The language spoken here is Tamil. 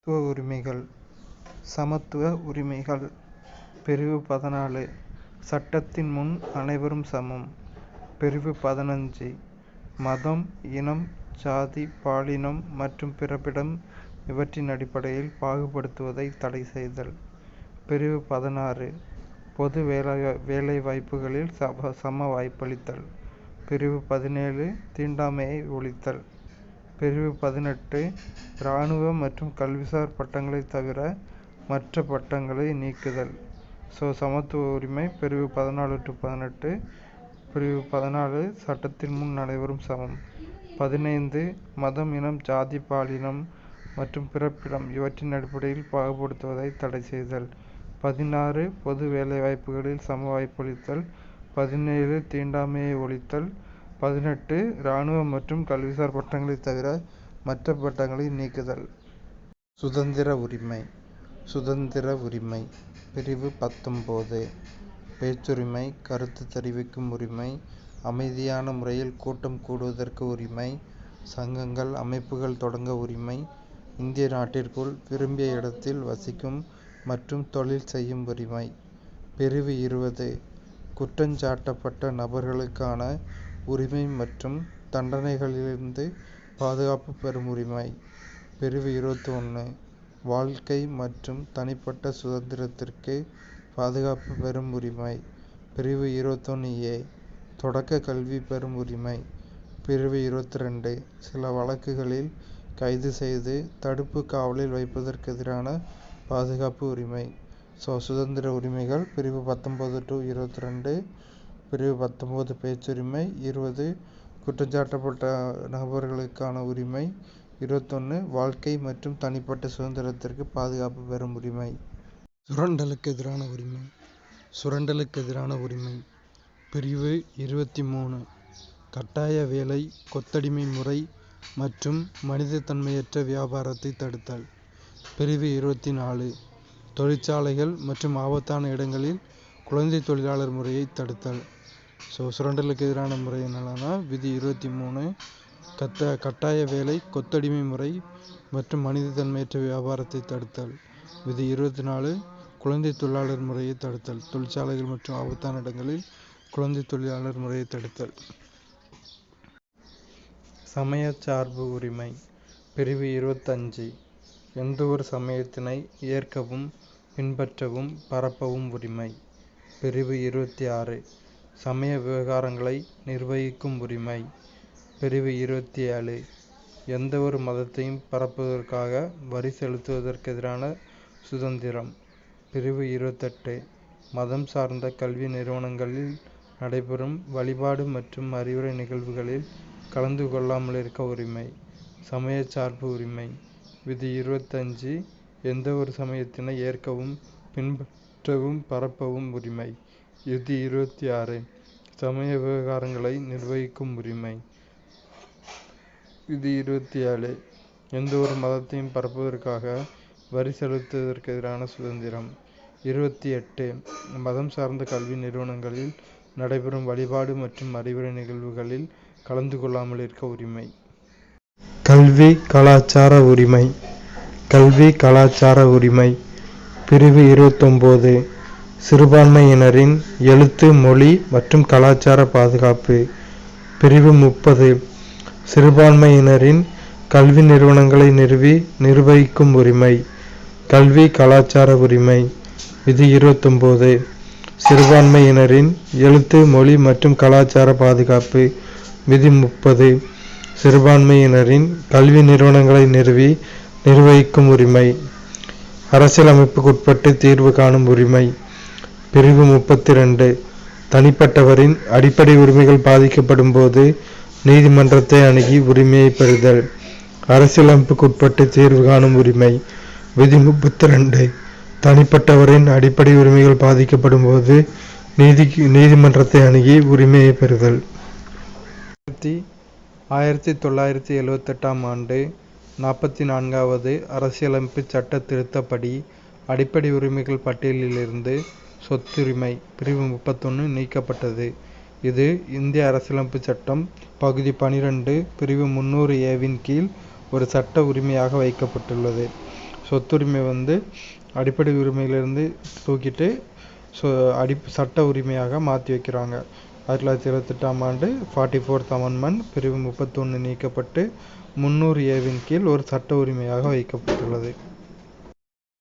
சமத்துவ உரிமைகள் சமத்துவ உரிமைகள். பிரிவு பதினாலு. சட்டத்தின் முன் அனைவரும் சமம். பிரிவு பதினஞ்சு. மதம் இனம் சாதி பாலினம் மற்றும் பிறப்பிடம் இவற்றின் அடிப்படையில் பாகுபடுத்துவதை தடை செய்தல். பிரிவு பதினாறு. பொது வேலை வேலைவாய்ப்புகளில் சம வாய்ப்பளித்தல். பிரிவு பதினேழு. தீண்டாமையை ஒழித்தல். பிரிவு பதினெட்டு இராணுவ மற்றும் கல்விசார் பட்டங்களைத் தவிர மற்ற பட்டங்களை நீக்குதல். ஸோ சமத்துவ உரிமை பிரிவு பதினாலு டு பதினெட்டு பிரிவு பதினாலு சட்டத்தின் முன் அனைவரும் சமம். பதினைந்து மதம் இனம் ஜாதி பாலினம் மற்றும் பிறப்பிடம் இவற்றின் அடிப்படையில் பாகுபடுத்துவதை தடை செய்தல். பதினாறு பொது வேலைவாய்ப்புகளில் சம வாய்ப்பளித்தல். பதினேழு தீண்டாமையை ஒழித்தல். பதினெட்டு இராணுவ மற்றும் கல்விசார் பட்டங்களைத் தவிர மற்ற பட்டங்களை நீக்குதல். சுதந்திர உரிமை. சுதந்திர உரிமை. பிரிவு பத்தொம்போது பேச்சுரிமை கருத்து தெரிவிக்கும் உரிமை அமைதியான முறையில் கூட்டம் கூடுவதற்கு உரிமை சங்கங்கள் அமைப்புகள் தொடங்க உரிமை இந்திய நாட்டிற்குள் விரும்பிய இடத்தில் வசிக்கும் மற்றும் தொழில் செய்யும் உரிமை. பிரிவு இருபது. குற்றஞ்சாட்டப்பட்ட நபர்களுக்கான உரிமை மற்றும் தண்டனைகளிலிருந்து பாதுகாப்பு பெறும் உரிமை. பிரிவு இருபத்தி ஒன்று வாழ்க்கை மற்றும் தனிப்பட்ட சுதந்திரத்திற்கு பாதுகாப்பு பெறும் உரிமை. பிரிவு இருபத்தொன்று ஏ. தொடக்க கல்வி பெறும் உரிமை. பிரிவு இருபத்தி ரெண்டு சில வழக்குகளில் கைது செய்து தடுப்பு காவலில் வைப்பதற்கு எதிரான பாதுகாப்பு உரிமை. ஸோ சுதந்திர உரிமைகள் பிரிவு பத்தொன்பது டு இருபத்தி ரெண்டு பிரிவு பத்தொம்போது பேச்சுரிமை இருபது குற்றஞ்சாட்டப்பட்ட நபர்களுக்கான உரிமை இருபத்தொன்று வாழ்க்கை மற்றும் தனிப்பட்ட சுதந்திரத்திற்கு பாதுகாப்பு பெறும் உரிமை. சுரண்டலுக்கு எதிரான உரிமை. சுரண்டலுக்கு எதிரான உரிமை. பிரிவு இருபத்தி மூணு கட்டாய வேலை கொத்தடிமை முறை மற்றும் மனிதத்தன்மையற்ற வியாபாரத்தை தடுத்தல். பிரிவு இருபத்தி நாலு தொழிற்சாலைகள் மற்றும் ஆபத்தான இடங்களில் குழந்தை தொழிலாளர் முறையை தடுத்தல். ஸோ சுரண்டலுக்கு எதிரான முறை என்னென்னா விதி இருபத்தி மூணு கத்த கட்டாய வேலை கொத்தடிமை முறை மற்றும் மனிதத்தன்மையற்ற வியாபாரத்தை தடுத்தல். விதி இருபத்தி நாலு குழந்தை தொழிலாளர் முறையை தடுத்தல். தொழிற்சாலைகள் மற்றும் ஆபத்தான இடங்களில் குழந்தை தொழிலாளர் முறையை தடுத்தல். சமய சார்பு உரிமை. பிரிவு இருபத்தஞ்சு எந்த ஒரு சமயத்தினை ஏற்கவும் பின்பற்றவும் பரப்பவும் உரிமை. பிரிவு இருபத்தி ஆறு சமய விவகாரங்களை நிர்வகிக்கும் உரிமை. பிரிவு இருபத்தி ஏழு. எந்த ஒரு மதத்தையும் பரப்புவதற்காக வரி செலுத்துவதற்கு எதிரான சுதந்திரம். பிரிவு இருபத்தெட்டு. மதம் சார்ந்த கல்வி நிறுவனங்களில் நடைபெறும் வழிபாடு மற்றும் அறிவுரை நிகழ்வுகளில் கலந்து கொள்ளாமல் இருக்க உரிமை. சமய சார்பு உரிமை. விதி இருபத்தஞ்சு. எந்த ஒரு சமயத்தினை ஏற்கவும் பின்பற்றவும் பரப்பவும் உரிமை. யுதி இருபத்தி ஆறு சமய விவகாரங்களை நிர்வகிக்கும் உரிமை. யுதி இருபத்தி ஏழு எந்த ஒரு மதத்தையும் பரப்புவதற்காக வரி செலுத்துவதற்கு எதிரான சுதந்திரம். இருபத்தி எட்டு மதம் சார்ந்த கல்வி நிறுவனங்களில் நடைபெறும் வழிபாடு மற்றும் அறிவுரை நிகழ்வுகளில் கலந்து கொள்ளாமல் இருக்க உரிமை. கல்வி கலாச்சார உரிமை. கல்வி கலாச்சார உரிமை. பிரிவு இருபத்தொம்போது. சிறுபான்மையினரின் எழுத்து மொழி மற்றும் கலாச்சார பாதுகாப்பு. பிரிவு முப்பது. சிறுபான்மையினரின் கல்வி நிறுவனங்களை நிறுவி நிர்வகிக்கும் உரிமை. கல்வி கலாச்சார உரிமை. விதி இருபத்தொம்போது. சிறுபான்மையினரின் எழுத்து மொழி மற்றும் கலாச்சார பாதுகாப்பு. விதி முப்பது. சிறுபான்மையினரின் கல்வி நிறுவனங்களை நிறுவி நிர்வகிக்கும் உரிமை. அரசியலமைப்புக்குட்பட்டு தீர்வு காணும் உரிமை. பிரிவு முப்பத்தி ரெண்டு தனிப்பட்டவரின் அடிப்படை உரிமைகள் பாதிக்கப்படும் போது நீதிமன்றத்தை அணுகி உரிமையை பெறுதல். அரசியலமைப்புக்குட்பட்டு தீர்வு காணும் உரிமை. விதி முப்பத்தி ரெண்டு தனிப்பட்டவரின் அடிப்படை உரிமைகள் பாதிக்கப்படும் போது நீதி நீதிமன்றத்தை அணுகி உரிமையை பெறுதல். ஆயிரத்தி தொள்ளாயிரத்தி எழுவத்தெட்டாம் ஆண்டு நாற்பத்தி நான்காவது அரசியலமைப்பு சட்ட திருத்தப்படி அடிப்படை உரிமைகள் பட்டியலிலிருந்து சொத்துரிமை பிரிவு முப்பத்தொன்று நீக்கப்பட்டது. இது இந்திய அரசியலமைப்பு சட்டம் பகுதி பனிரெண்டு பிரிவு முந்நூறு ஏவின் கீழ் ஒரு சட்ட உரிமையாக வைக்கப்பட்டுள்ளது. சொத்துரிமை வந்து அடிப்படை உரிமையிலிருந்து தூக்கிட்டு சொ அடி சட்ட உரிமையாக மாற்றி வைக்கிறாங்க. ஆயிரத்தி தொள்ளாயிரத்தி இருபத்தெட்டாம் ஆண்டு ஃபார்ட்டி ஃபோர்த் அமெண்ட்மெண்ட் பிரிவு முப்பத்தொன்று நீக்கப்பட்டு முந்நூறு ஏவின் கீழ் ஒரு சட்ட உரிமையாக வைக்கப்பட்டுள்ளது.